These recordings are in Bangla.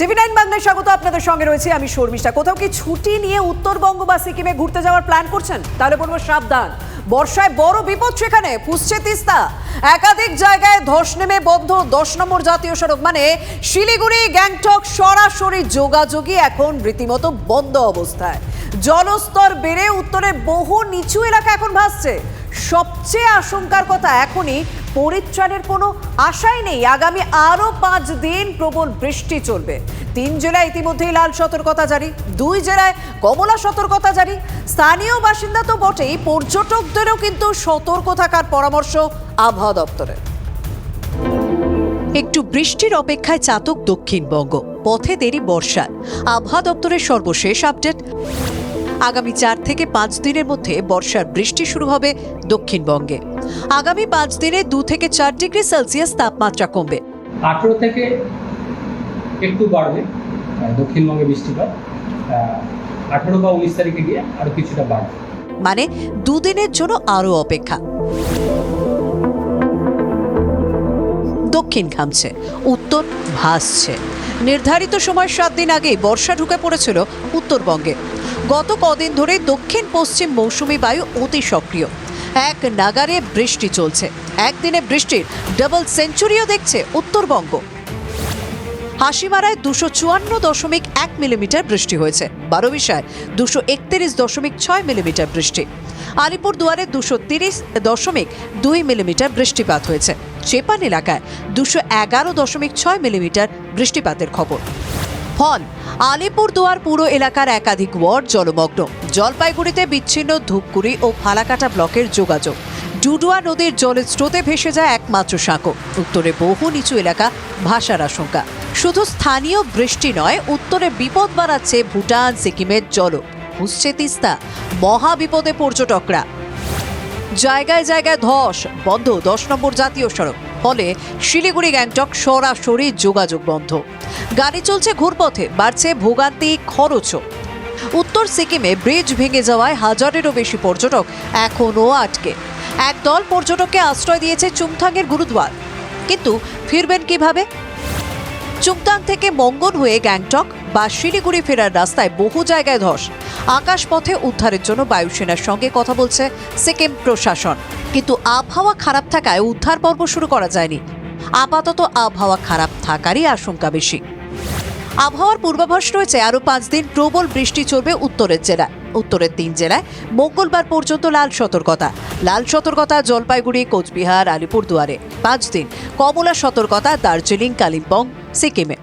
TV nine বাংলায় স্বাগত, আপনাদের সঙ্গে রয়েছে আমি শর্মিষ্ঠা। কোথাও কি ছুটি নিয়ে উত্তরবঙ্গ বা সিকিমে ঘুরতে যাওয়ার প্ল্যান করছেন? তাহলে বলব সাবধান। বর্ষায় বড় বিপদ সেখানে ফুসছে তিস্তা। একাধিক জায়গায় ধস নেমে বন্ধ দশ নম্বর জাতীয় সড়ক মানে শিলিগুড়ি, গ্যাংটক সরাসরি যোগাযোগই এখন রীতিমতো বন্ধ অবস্থায়। জলস্তর বেড়ে উত্তরে বহু নিচু এলাকা এখন ভাসছে। সবচেয়ে আশঙ্কার কথা, এখনই পরিত্রাণের কোনো আশাই নেই। আগামী আরও পাঁচ দিন প্রবল বৃষ্টি চলবে। তিন জেলায় ইতিমধ্যেই লাল সতর্কতা জারি দুই জেলায় কমলা সতর্কতা জারি। স্থানীয় বাসিন্দা তো বটেই পর্যটকদেরও কিন্তু সতর্ক থাকার পরামর্শ আবহাওয়া দপ্তরের। একটু বৃষ্টির অপেক্ষায় চাতক দক্ষিণবঙ্গ পথে দেরি বর্ষার আবহাওয়া দপ্তরের সর্বশেষ আপডেট আগামী চার থেকে পাঁচ দিনের মধ্যে বর্ষার বৃষ্টি শুরু হবে দক্ষিণবঙ্গে। আগামী পাঁচ দিনে দু থেকে চার ডিগ্রি সেলসিয়াস তাপমাত্রা কমবে। আঠেরো থেকে একটু বাড়বে দক্ষিণবঙ্গে বৃষ্টিপাত আঠেরো বা উনিশ তারিখে গিয়ে আরও কিছুটা বাড়বে। মানে দুদিনের জন্য আরও অপেক্ষা। দক্ষিণ ঘামছে, উত্তর ভাসছে। নির্ধারিত সময় সাত দিন আগেই বর্ষা ঢুকে পড়েছিল উত্তরবঙ্গে। গত কদিন ধরে দক্ষিণ পশ্চিম মৌসুমি বায়ু অতি সক্রিয়। এক নাগারে বৃষ্টি চলছে। একদিনে বৃষ্টির ডাবল সেঞ্চুরিও দেখছে উত্তরবঙ্গ। হাসিমারায় দুশো চুয়ান্ন দশমিক এক মিলিমিটার বৃষ্টি হয়েছে। বারোবিশায় দুশো একত্রিশ দশমিক ছয় মিলিমিটার বৃষ্টি। আলিপুর দুয়ারে দুশো তিরিশ দশমিক দুই মিলিমিটার বৃষ্টিপাত হয়েছে। চেপান এলাকায় দুশো এগারো দশমিক ছয় মিলিমিটার বৃষ্টিপাতের খবর। ফল আলিপুর দুয়ার পুরো এলাকার একাধিক ওয়ার্ড জলমগ্ন। জলপাইগুড়িতে বিচ্ছিন্ন ধূপগুড়ি ও ফালাকাটা ব্লকের যোগাযোগ। ডুডুয়া নদীর জলের স্রোতে ভেসে যায় একমাত্র সাঁকো। উত্তরে বহু নিচু এলাকা ভাসার আশঙ্কা। শুধু স্থানীয় বৃষ্টি নয়, উত্তরে বিপদ বাড়াচ্ছে ভুটান, সিকিমের জল হুসছে তিস্তা, মহা বিপদে পর্যটকরা। জায়গায় জায়গায় ধস, বন্ধ, দশ নম্বর জাতীয় সড়ক। ফলে শিলিগুড়ি, গ্যাংটক সরাসরি যোগাযোগ বন্ধ। গাড়ি চলছে ঘুরপথে, বাড়ছে ভোগান্তি খরচও। উত্তর সিকিমে ব্রিজ ভেঙে যাওয়ায় হাজারেরও বেশি পর্যটক এখনও আটকে। একদল পর্যটককে আশ্রয় দিয়েছে চুমথাংয়ের গুরুদ্বার কিন্তু ফিরবেন কীভাবে? চুংতাং থেকে মঙ্গন হয়ে গ্যাংটক বা শিলিগুড়ি ফেরার রাস্তায় বহু জায়গায় ধস। আকাশপথে উদ্ধারের জন্য বায়ুসেনার সঙ্গে কথা বলছে সিকিম প্রশাসন। কিন্তু আবহাওয়া খারাপ থাকায় উদ্ধার পর্ব শুরু করা যায়নি। আপাতত আবহাওয়া খারাপ থাকারই আশঙ্কা বেশি। আবহাওয়ার পূর্বাভাস রয়েছে, আরও পাঁচ দিন প্রবল বৃষ্টি চলবে উত্তরের জেলায়। উত্তরের তিন জেলায়। মঙ্গলবার পর্যন্ত লাল সতর্কতা। লাল সতর্কতা জলপাইগুড়ি, কোচবিহার, আলিপুরদুয়ারে। পাঁচ দিন। কমলা সতর্কতা দার্জিলিং, কালিম্পং, সিকিমে।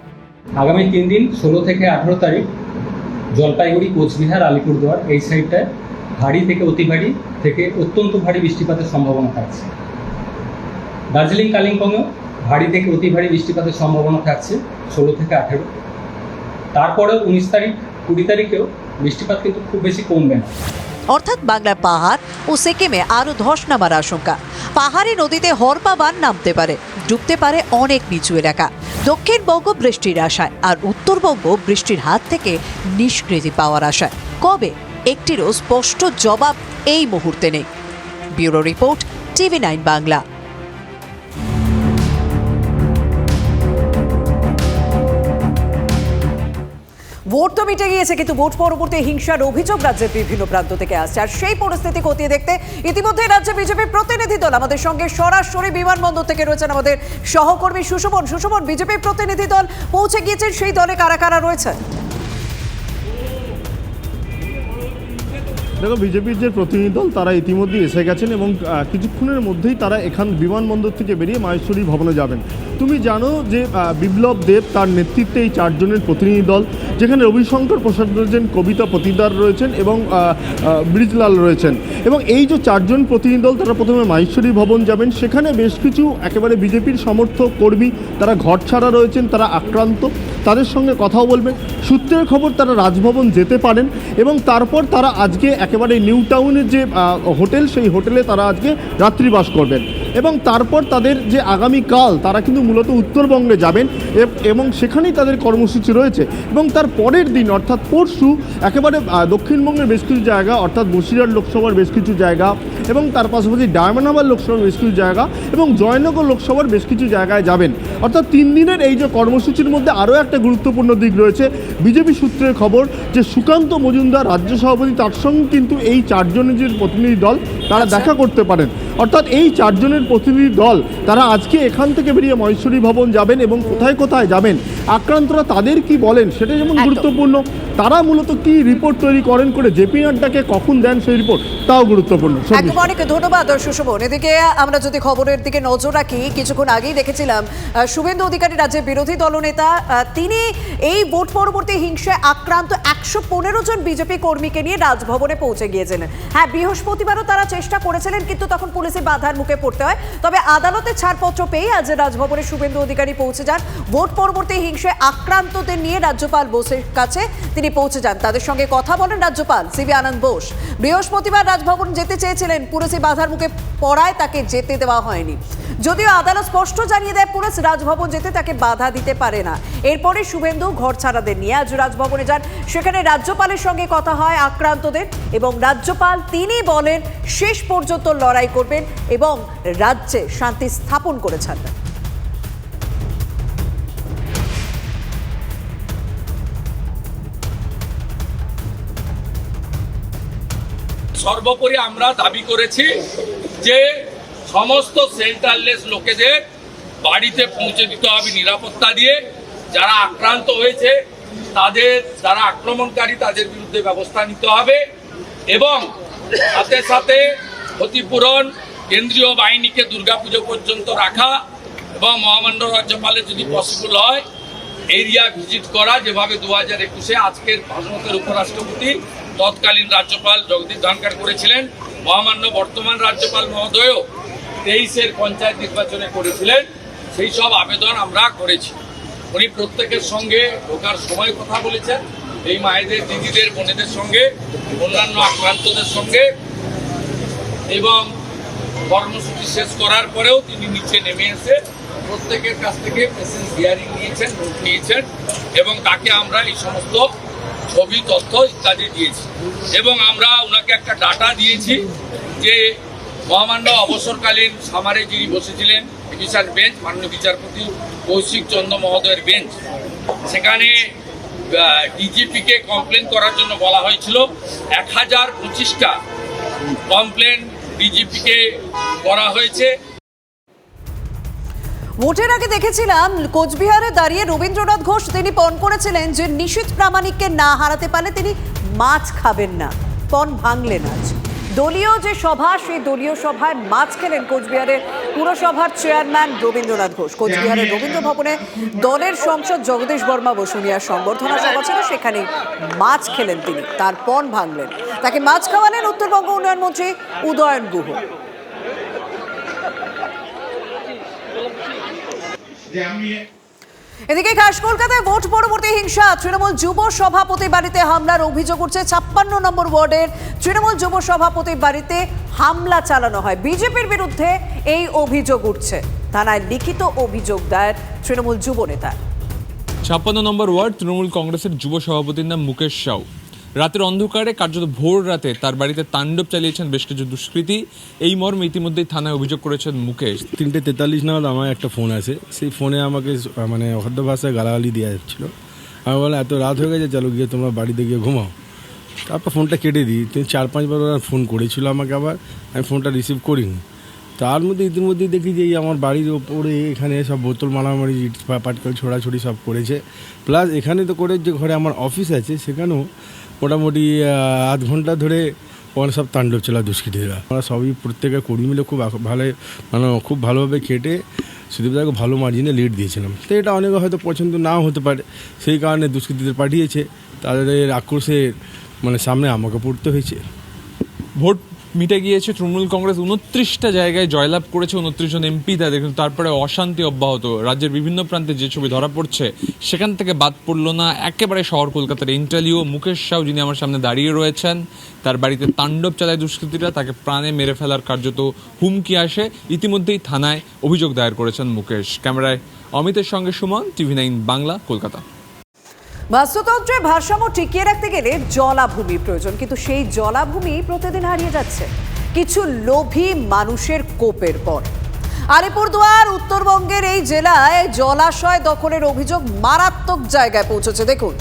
আগামী তিন দিন, ষোলো থেকে আঠেরো তারিখ, জলপাইগুড়ি, কোচবিহার, আলিপুরদুয়ার এই সাইডটায় ভারী থেকে অতি ভারী থেকে অত্যন্ত ভারী বৃষ্টিপাতের সম্ভাবনা থাকছে। দার্জিলিং, কালিম্পংয়েও ভারী থেকে অতি ভারী বৃষ্টিপাতের সম্ভাবনা থাকছে, ষোলো থেকে আঠেরো। তারপরেও উনিশ তারিখ, কুড়ি তারিখেও বৃষ্টিপাত কিন্তু খুব বেশি কমবে না। অর্থাৎ বাংলার পাহাড় ও সিকিমে আরও ধস নামার আশঙ্কা। পাহাড়ি নদীতে হরপা বান নামতে পারে, ডুবতে পারে অনেক নিচু এলাকা। দক্ষিণবঙ্গ বৃষ্টির আশায় আর উত্তরবঙ্গ বৃষ্টির হাত থেকে নিষ্কৃতি পাওয়ার আশায়। কবে? একটিরও স্পষ্ট জবাব এই মুহূর্তে নেই। Bureau report TV nine Bangla. Vote তো মিটে গিয়েছে, কিন্তু ভোট পরবর্তী হিংসার অভিযোগ রাজ্যের বিভিন্ন প্রান্ত থেকে আসছে। আর সেই পরিস্থিতি খতিয়ে দেখতে ইতিমধ্যে রাজ্যে বিজেপি প্রতিনিধি দল আমাদের সঙ্গে সরাসরি বিমানবন্দর থেকে রয়েছেন আমাদের সহকর্মী সুশোভন। সুশোভন, বিজেপির প্রতিনিধি দল পৌঁছে গিয়েছেন, সেই দলে কারা কারা রয়েছেন? দেখো, বিজেপির যে প্রতিনিধি দল, তারা ইতিমধ্যেই এসে গেছেন এবং কিছুক্ষণের মধ্যেই তারা এখান বিমানবন্দর থেকে বেরিয়ে মাহেশ্বরী ভবনে যাবেন। তুমি জানো যে বিপ্লব দেব তার নেতৃত্বে এই চারজনের প্রতিনিধি দল, যেখানে রবিশঙ্কর প্রসাদ রয়েছেন, কবিতা পতিদার রয়েছেন এবং ব্রিজলাল রয়েছেন। এবং এই যে চারজন প্রতিনিধি দল, তারা প্রথমে মাহেশ্বরী ভবন যাবেন। সেখানে বেশ কিছু একেবারে বিজেপির সমর্থক কর্মী, তারা ঘর ছাড়া রয়েছেন, তারা আক্রান্ত। তাদের সঙ্গে কথাও বলবেন। সূত্রের খবর তারা রাজভবন যেতে পারেন এবং তারপর তারা আজকে একেবারে নিউ টাউনের যে হোটেল, সেই হোটেলে তারা আজকে রাত্রিবাস করবেন। এবং তারপর তাদের যে আগামীকাল তারা কিন্তু মূলত উত্তরবঙ্গে যাবেন এবং সেখানেই তাদের কর্মসূচি রয়েছে। এবং তার পরের দিন, অর্থাৎ পরশু, একেবারে দক্ষিণবঙ্গের বেশ কিছু জায়গা, অর্থাৎ বসিরহাট লোকসভার বেশ কিছু জায়গা এবং তার পাশাপাশি ডায়মন্ডহাবার লোকসভার বেশ কিছু জায়গা এবং জয়নগর লোকসভার বেশ কিছু জায়গায় যাবেন। অর্থাৎ তিন দিনের এই যে কর্মসূচির মধ্যে আরও একটা গুরুত্বপূর্ণ দিক রয়েছে, বিজেপি সূত্রের খবর যে সুকান্ত মজুমদার রাজ্য সভাপতি, তার সঙ্গে কিন্তু এই চারজনের যে প্রতিনিধি দল, তারা দেখা করতে পারেন। অর্থাৎ এই চারজনের প্রতিনিধি দল তারা আজকে এখান থেকে বেরিয়ে মহেশ্বরী ভবন যাবেন এবং কোথায় কোথায় যাবেন আক্রান্তরা তাদের কি বলেন সেটা যেমন গুরুত্বপূর্ণ। তারা মূলত কি রিপোর্ট তৈরি করেন করে জেপি নাড্ডাকে কখন দেন সেই রিপোর্ট তাও গুরুত্বপূর্ণ। একদম অনেক ধন্যবাদ সুশোভন এদিকে আমরা যদি খবরের দিকে নজর রাখি কিছুক্ষণ আগেই দেখেছিলাম শুভেন্দু অধিকারী রাজ্যের বিরোধী দলনেতা তিনি এই ভোট পরবর্তী হিংসায় আক্রান্ত একশো পনেরো জন বিজেপি কর্মীকে নিয়ে রাজভবনে পৌঁছে গিয়েছিলেন। হ্যাঁ বৃহস্পতিবারও তারা চেষ্টা করেছিলেন কিন্তু তখন পুলিশের বাধার মুখে পড়তে হয়। তবে আদালতে ছাড়পত্র পেয়ে আজ রাজভবনে শুভেন্দু অধিকারী পৌঁছে যান। ভোট পরবর্তী হিংসায় আক্রান্তদের নিয়ে রাজ্যপাল বোসের কাছে তিনি পৌঁছে যান। তাদের সঙ্গে কথা বলেন রাজ্যপাল সিবি আনন্দ বোস। বৃহস্পতিবার রাজভবন যেতে চেয়েছিলেন। পুলিশি বাধার মুখে পড়ায় তাকে যেতে দেওয়া হয়নি। যদিও আদালত স্পষ্ট জানিয়ে দেয়, পুলিশ রাজভবন যেতে তাকে বাধা দিতে পারে না। এরপরে শুভেন্দু ঘর ছাড়াদের নিয়ে আজ রাজভবনে যান। সেখানে রাজ্যপালের সঙ্গে কথা হয় আক্রান্তদের এবং রাজ্যপাল তিনি বলেন, শেষ পর্যন্ত লড়াই করবেন এবং রাজ্যে শান্তি স্থাপন করে ছাড়বেন সর্বোপরি আমরা দাবি করেছি যে সমস্ত সেন্টারলেস লোকেদের বাড়িতে পৌঁছে দিতে হবে নিরাপত্তা দিয়ে। যারা আক্রান্ত হয়েছে, তাদের, যারা আক্রমণকারী, তাদের বিরুদ্ধে ব্যবস্থা নিতে হবে এবং সাথে সাথে ক্ষতিপূরণ কেন্দ্রীয় বাহিনীকে দুর্গাপুজো পর্যন্ত রাখা এবং মহামান্য রাজ্যপালের যদি পসিবল হয় এরিয়া ভিজিট করা যেভাবে দু হাজার একুশে আজকের ভারতের উপরাষ্ট্রপতি, তৎকালীন রাজ্যপাল জগদীপ ধনখড় করেছিলেন, মহামান্য বর্তমান রাজ্যপাল মহোদয়ও তেইশের পঞ্চায়েত নির্বাচনে করেছিলেন, সেই সব আবেদন আমরা করেছি। উনি প্রত্যেকের সঙ্গে ঢোকার সময় কথা বলেছেন, এই মায়েদের, দিদিদের, বোনেদের সঙ্গে, অন্যান্য আক্রান্তদের সঙ্গে এবং কর্মসূচি শেষ করার পরেও তিনি নিচে নেমে এসে প্রত্যেকের কাছ থেকে পেশেন্ট হিয়ারিং নিয়েছেন নোট নিয়েছেন এবং তাকে আমরা এই সমস্ত ছবি, তথ্য ইত্যাদি দিয়েছি। এবং আমরা ওনাকে একটা ডাটা দিয়েছি যে মহামান্য অবসরকালীন সামারে যিনি বসেছিলেন ডিভিশন বেঞ্চ, মাননীয় বিচারপতি কৌশিক চন্দ্র মহোদয়ের বেঞ্চ, সেখানে ডিজিপিকে কমপ্লেন করার জন্য বলা হয়েছিল, এক হাজার পঁচিশটা কমপ্লেন ডিজিপিকে করা হয়েছে। ভোটের আগে দেখেছিলাম, কোচবিহারে দাঁড়িয়ে রবীন্দ্রনাথ ঘোষ তিনি পণ করেছিলেন যে নিশীত প্রামাণিককে না হারাতে পারলে তিনি মাছ খাবেন না, পণ ভাঙলেন আজ। দলীয় যে সভা সেই দলীয় সভায় মাছ খেলেন কোচবিহারের পুরসভার চেয়ারম্যান রবীন্দ্রনাথ ঘোষ। কোচবিহারের রবীন্দ্র ভবনে দলের সংসদ জগদীশ বর্মা বসুনিয়ার সংবর্ধনা সভা ছিল সেখানে মাছ খেলেন তিনি তার পণ ভাঙলেন। তাকে মাছ খাওয়ালেন উত্তরবঙ্গ উন্নয়ন মন্ত্রী উদয়ন গুহ। এদিকে খাস, কলকাতায় ভোট পরবর্তী হিংসা। তৃণমূল যুব সভাপতির বাড়িতে হামলার অভিযোগ উঠছে। ছাপ্পান্ন নম্বর ওয়ার্ডের তৃণমূল যুব সভাপতির বাড়িতে হামলা চালানো হয়। বিজেপির বিরুদ্ধে এই অভিযোগ উঠছে। থানায় লিখিত অভিযোগ দায়ের তৃণমূল যুব নেতার। ছাপ্পান্ন নম্বর ওয়ার্ড, তৃণমূল কংগ্রেসের যুব সভাপতির নাম মুকেশ সাউ। রাতের অন্ধকারে কার্যত ভোর রাতে তার বাড়িতে তাণ্ডব চালিয়েছেন বেশ কিছু দুষ্কৃতী। এই মর্মে ইতিমধ্যেই থানায় অভিযোগ করেছেন মুকেশ। তিনটে তেতাল্লিশ নাগাদ আমার একটা ফোন আছে সেই ফোনে আমাকে মানে অখাদ্য ভাষায় গালাগালি দেওয়া যাচ্ছিল আমি বললাম, এত রাত হয়ে গেছে, চলো গিয়ে তোমরা বাড়িতে গিয়ে ঘুমাও। তারপর ফোনটা কেটে দিই। তিনি, চার পাঁচবার ওরা ফোন করেছিল আমাকে আবার। আমি ফোনটা রিসিভ করিনি। তার মধ্যে ইতিমধ্যেই দেখি যে আমার বাড়ির ওপরে এখানে সব বোতল মারামারি, ইট, পা- ছোড়াছড়ি সব করেছে। প্লাস এখানে তো করে যে ঘরে আমার অফিস আছে, সেখানেও মোটামুটি আধ ঘণ্টা ধরে ওখানে সব তাণ্ডব চলা দুষ্কৃতীরা। আমরা সবই প্রত্যেকের কর্মী মিলে খুব ভালো মানে খুব ভালোভাবে কেটে সুদীপদাকে ভালো মার্জিনে লিড দিয়েছিলাম। তো এটা অনেকে হয়তো পছন্দ নাও হতে পারে, সেই কারণে দুষ্কৃতীদের পাঠিয়েছে। তাদের আক্রোশের মানে সামনে আমাকে পড়তে হয়েছে। ভোট মিটে গিয়েছে। তৃণমূল কংগ্রেস উনত্রিশটা জায়গায় জয়লাভ করেছে উনত্রিশ জন এমপি তাদের। কিন্তু তারপরে অশান্তি অব্যাহত। রাজ্যের বিভিন্ন প্রান্তে যে ছবি ধরা পড়ছে, সেখান থেকে বাদ পড়ল না একেবারে শহর কলকাতার ইন্টালিও মুকেশ সাউ, যিনি আমার সামনে দাঁড়িয়ে রয়েছেন। তার বাড়িতে তাণ্ডব চালায় দুষ্কৃতীরা, তাকে প্রাণে মেরে ফেলার কার্যত হুমকি আসে। ইতিমধ্যেই থানায় অভিযোগ দায়ের করেছেন মুকেশ। ক্যামেরায় অমিতের সঙ্গে সুমন, টিভি নাইন বাংলা, কলকাতা। বাস্তুতন্ত্রের ভারসাম্য টিকিয়ে রাখতে গেলে জলাভূমি প্রয়োজন, কিন্তু সেই জলাভূমি প্রতিদিন হারিয়ে যাচ্ছে। কিছু লোভী মানুষের কোপের পর। আলিপুরদুয়ার, উত্তরবঙ্গের এই জেলায় জলাশয় দখলের অভিযোগ মারাত্মক জায়গায় পৌঁছেছে, দেখুন।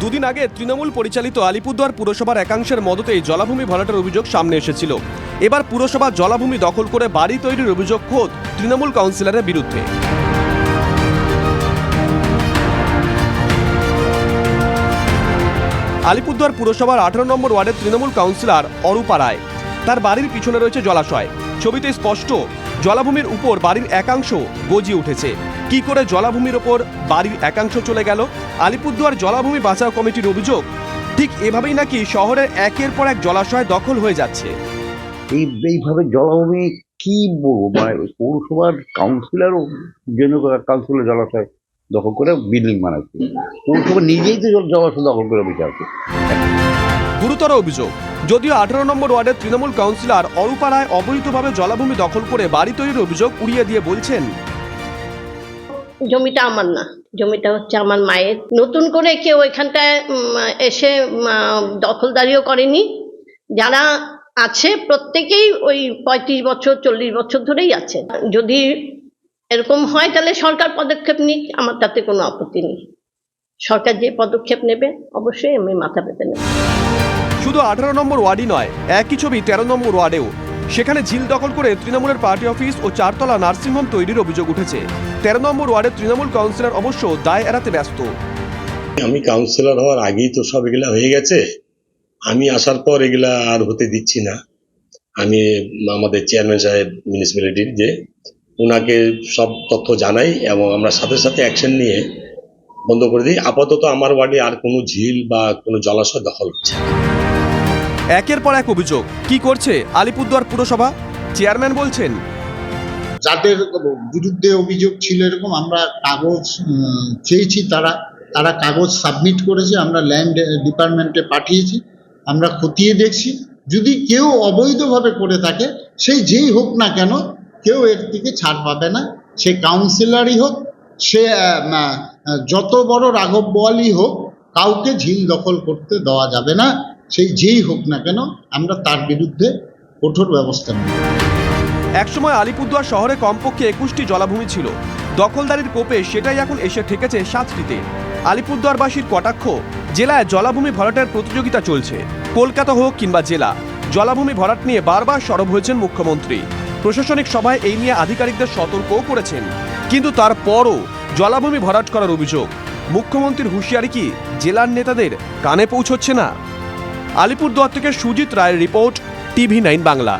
দুদিন আগে তৃণমূল পরিচালিত আলিপুরদুয়ার পুরসভার একাংশের মদতেই জলাভূমি ভরাটের অভিযোগ সামনে এসেছিল। এবার পুরসভা জলাভূমি দখল করে বাড়ি তৈরির অভিযোগ খোদ তৃণমূল কাউন্সিলরের বিরুদ্ধে। আলিপুরদুয়ার পুরসভার আঠারো নম্বর ওয়ার্ডের তৃণমূল কাউন্সিলর অরূপা রায়। তার বাড়ির পিছনে রয়েছে জলাশয়। ছবিতে স্পষ্ট, জলাভূমির উপর বাড়ির একাংশ গজিয়ে উঠেছে। কি করে জলাভূমির ওপর বাড়ির একাংশ চলে গেল? আলিপুরদুয়ার জলাভূমি বাঁচাও কমিটির অভিযোগ, ঠিক এভাবেই নাকি শহরের একের পর এক জলাশয় দখল হয়ে যাচ্ছে? এই এইভাবে জলাভূমি কি বলব? মানে পৌরসভার কাউন্সিলরও কাউন্সিলর জলাশয় দখল করে বিল্ডিং বানাচ্ছে পৌরসভা নিজেই তো জল- জলাশয় দখল করে বিচারছে গুরুতর অভিযোগ যদিও আঠারো নম্বর ওয়ার্ডের তৃণমূল কাউন্সিলর অরূপা রায় অবৈধভাবে জলাভূমি দখল করে বাড়ি তৈরির অভিযোগ উড়িয়ে দিয়ে বলছেন। জমিটা আমার না। জমিটা হচ্ছে আমার মায়ের। নতুন করে কেউ এখানটায় এসে দখলদারিও করেনি। যারা আছে প্রত্যেকেই ওই পঁয়ত্রিশ বছর চল্লিশ বছর ধরেই আছে যদি এরকম হয় তাহলে সরকার পদক্ষেপ নিক আমার তাতে কোনো আপত্তি নেই। সরকার যে পদক্ষেপ নেবে অবশ্যই আমি মাথা পেতে নেব। শুধু আঠারো নম্বর ওয়ার্ডই নয় একই ছবি তেরো নম্বর ওয়ার্ডেও। সেখানে ঝিল দখল করে তৃণমূলের পার্টি অফিস ও চারতলা নার্সিংহোম তৈরির অভিযোগ উঠেছে। তেরো নম্বর ওয়ার্ডের তৃণমূল কাউন্সিলর অবশ্য দায় এড়াতে ব্যস্ত। আমি কাউন্সিলর হওয়ার আগেই তো সব এগুলা হয়ে গেছে। আমি আসার পর এগুলা আর হতে দিচ্ছি না। আমি আমাদের চেয়ারম্যান সাহেব মিউনিসিপ্যালিটির যে ওনাকে সব তথ্য জানাই এবং আমরা সাথে সাথে অ্যাকশন নিয়ে বন্ধ করে দিই। আপাতত আমার ওয়ার্ডে আর কোনো ঝিল বা কোনো জলাশয় দখল হচ্ছে একের পর এক অভিযোগ। কি করছে আলিপুরদুয়ার পুরসভা? চেয়ারম্যান বলছেন যাদের বিরুদ্ধে অভিযোগ ছিল এরকম আমরা কাগজ চেয়েছি তারা তারা কাগজ সাবমিট করেছে আমরা ল্যান্ড ডিপার্টমেন্টে পাঠিয়েছি আমরা খতিয়ে দেখছি। যদি কেউ অবৈধভাবে করে থাকে সেই যেই হোক না কেন কেউ এর থেকে ছাড় পাবে না। সে কাউন্সিলারই হোক, সে যত বড় রাঘব বোয়ালই হোক, কাউকে ঝিল দখল করতে দেওয়া যাবে না। সেই যেই হোক না কেন, আমরা তার বিরুদ্ধে কঠোর ব্যবস্থা নেব। একসময় আলিপুরদুয়ার শহরে কমপক্ষে একুশটি জলাভূমি ছিল। দখলদারির কোপে সেটাই এখন এসে ঠেকেছে সাতটিতে। আলিপুরদুয়ারবাসীর কটাক্ষ, জেলায় জলাভূমি ভরাটের প্রতিযোগিতা চলছে। কলকাতা হোক কিংবা জেলা, জলাভূমি ভরাট নিয়ে বারবার সরব হয়েছেন মুখ্যমন্ত্রী। প্রশাসনিক সভায় এই নিয়ে আধিকারিকদের সতর্কও করেছেন। কিন্তু তারপরও জলাভূমি ভরাট করার অভিযোগ। মুখ্যমন্ত্রীর হুঁশিয়ারি কি জেলার নেতাদের কানে পৌঁছচ্ছে না? আলিপুরদুয়ার থেকে সুজিত রায়ের রিপোর্ট, টিভি নাইন বাংলা।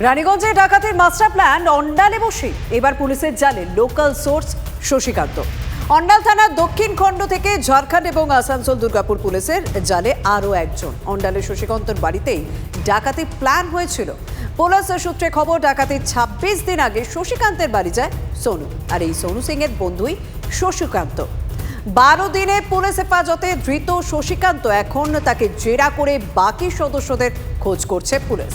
রানীগঞ্জে ডাকাতের মাস্টার প্ল্যান, অন্ডালে বসে। এবার পুলিশের জালে, লোকাল সোর্স শশীকান্ত। অন্ডাল থানার দক্ষিণ খণ্ড থেকে ঝাড়খণ্ড এবং আসানসোল দুর্গাপুর পুলিশের জালে আরও একজন। অন্ডালের শশীকান্তর বাড়িতেই ডাকাতি প্ল্যান হয়েছিল। পুলিশ সূত্রে খবর, ডাকাতির ছাব্বিশ দিন আগে শশীকান্তের বাড়ি যায় সোনু। আর এই সোনু সিং এর বন্ধুই শশীকান্ত। বারো দিনে পুলিশ হেফাজতে ধৃত শশীকান্ত এখন তাকে জেরা করে বাকি সদস্যদের খোঁজ করছে পুলিশ।